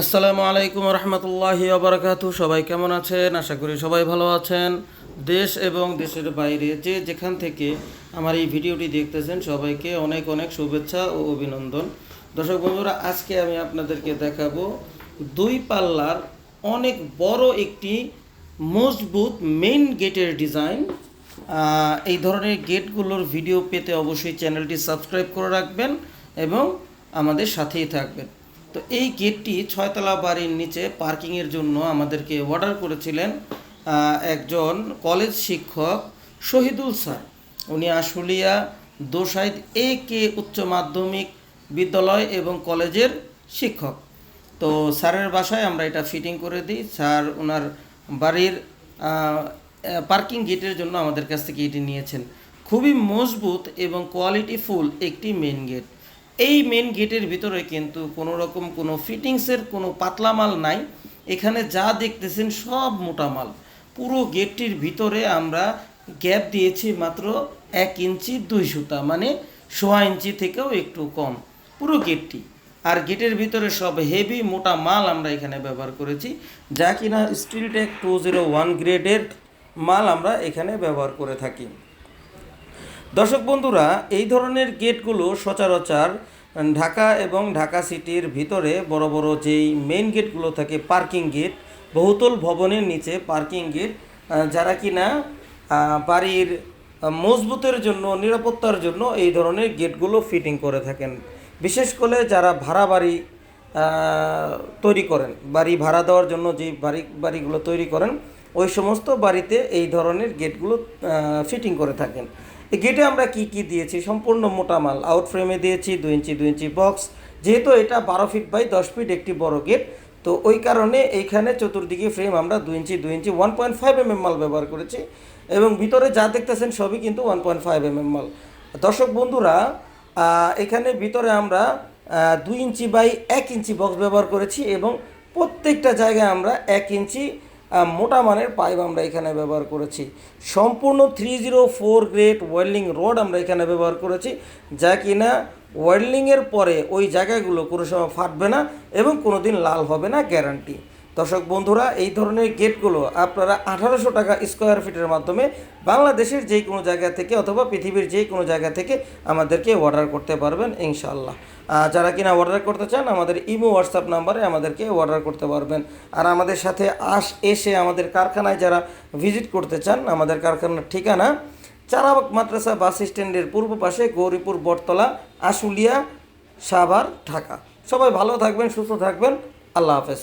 আসসালামু আলাইকুম রহমতুল্লাহি আবরাকাতু সবাই কেমন আছেন? আশা করি সবাই ভালো আছেন। দেশ এবং দেশের বাইরে যে যেখান থেকে আমার এই ভিডিওটি দেখতেছেন, সবাইকে অনেক অনেক শুভেচ্ছা ও অভিনন্দন। দর্শক বন্ধুরা, আজকে আমি আপনাদেরকে দেখাবো দুই পাল্লার অনেক বড় একটি মজবুত মেইন গেটের ডিজাইন এই ধরনের গেটগুলোর ভিডিও পেতে অবশ্যই চ্যানেলটি সাবস্ক্রাইব করে রাখবেন এবং আমাদের সাথেই থাকবেন। তো এই গেটটি ছয়তলা বাড়ির নিচে পার্কিংয়ের জন্য আমাদেরকে অর্ডার করেছিলেন একজন কলেজ শিক্ষক শহীদুল স্যার। উনি আশুলিয়া দোসাইদ এ কে উচ্চ মাধ্যমিক বিদ্যালয় এবং কলেজের শিক্ষক। তো স্যারের বাসায় আমরা এটা ফিটিং করে দিই। স্যার ওনার বাড়ির পার্কিং গেটের জন্য আমাদের কাছ থেকে এটি নিয়েছেন। খুবই মজবুত এবং কোয়ালিটিফুল একটি মেন গেট। এই মেন গেটের ভিতরে কিন্তু কোনো রকম কোনো ফিটিংসের কোনো পাতলা মাল নাই। এখানে যা দেখতেছেন সব মোটা মাল। পুরো গেটটির ভিতরে আমরা গ্যাপ দিয়েছি মাত্র এক ইঞ্চি দুই সুতা মানে সোয়া ইঞ্চি থেকেও একটু কম পুরো গেটটি আর গেটের ভিতরে সব হেভি মোটা মাল আমরা এখানে ব্যবহার করেছি। যা কিনা স্টিলটেক টু জিরো ওয়ান গ্রেডের মাল আমরা এখানে ব্যবহার করে থাকি। দর্শক বন্ধুরা এই ধরনের গেটগুলো সচরাচর ঢাকা এবং ঢাকা সিটির ভিতরে বড় বড় যেই মেইন গেটগুলো থাকে পার্কিং গেট বহুতল ভবনের নিচে পার্কিং গেট যারা কিনা আহ, বাড়ির মজবুতের জন্য নিরাপত্তার জন্য এই ধরনের গেটগুলো ফিটিং করে থাকেন। বিশেষ করে যারা ভাড়া বাড়ি তৈরি করেন বাড়ি ভাড়া দেওয়ার জন্য যে বাড়ি বাড়িগুলো তৈরি করেন ওই সমস্ত বাড়িতে এই ধরনের গেটগুলো ফিটিং করে থাকেন। এই গেটে আমরা কি কি দিয়েছি? সম্পূর্ণ মোটা মাল। আউট ফ্রেমে দিয়েছি, দুই ইঞ্চি দুই ইঞ্চি বক্স যেহেতু এটা বারো ফিট বাই দশ ফিট একটি বড় গেট তো ওই কারণে এইখানে চতুর্দিকে ফ্রেম আমরা দুই ইঞ্চি দুই inch one point five M M মাল ব্যবহার করেছি। এবং ভিতরে যা দেখতেছেন সবই কিন্তু one point five M M মাল। দর্শক বন্ধুরা এখানে ভিতরে আমরা দুই ইঞ্চি বাই এক ইঞ্চি বক্স ব্যবহার করেছি এবং প্রত্যেকটা জায়গায় আমরা এক ইঞ্চি মোটা মানের পাইপ আমরা এখানে ব্যবহার করেছি। সম্পূর্ণ three zero four grade welding rod আমরা এখানে ব্যবহার করেছি, যা কিনা ওয়েল্ডিংয়ের পরে ওই জায়গাগুলো কোনো সময় ফাটবে না এবং কোনো দিন লাল হবে না গ্যারান্টি দর্শক বন্ধুরা, এই ধরনের গেটগুলো আপনারা আঠারোশো টাকা স্কোয়ার ফিটের মাধ্যমে বাংলাদেশের যে কোনো জায়গা থেকে অথবা পৃথিবীর যে কোনো জায়গা থেকে আমাদেরকে অর্ডার করতে পারবেন ইনশাল্লাহ যারা কিনা অর্ডার করতে চান, আমাদের ইমো হোয়াটসঅ্যাপ নাম্বারে আমাদেরকে অর্ডার করতে পারবেন। আর আমাদের সাথে আস, এসে আমাদের কারখানায় যারা ভিজিট করতে চান, আমাদের কারখানার ঠিকানা চারাবাগ মাদ্রাসা বাস স্ট্যান্ডের পূর্ব পাশে গৌরীপুর বটতলা, আশুলিয়া, সাভার, ঢাকা। সবাই ভালো থাকবেন, সুস্থ থাকবেন। আল্লাহ হাফেজ।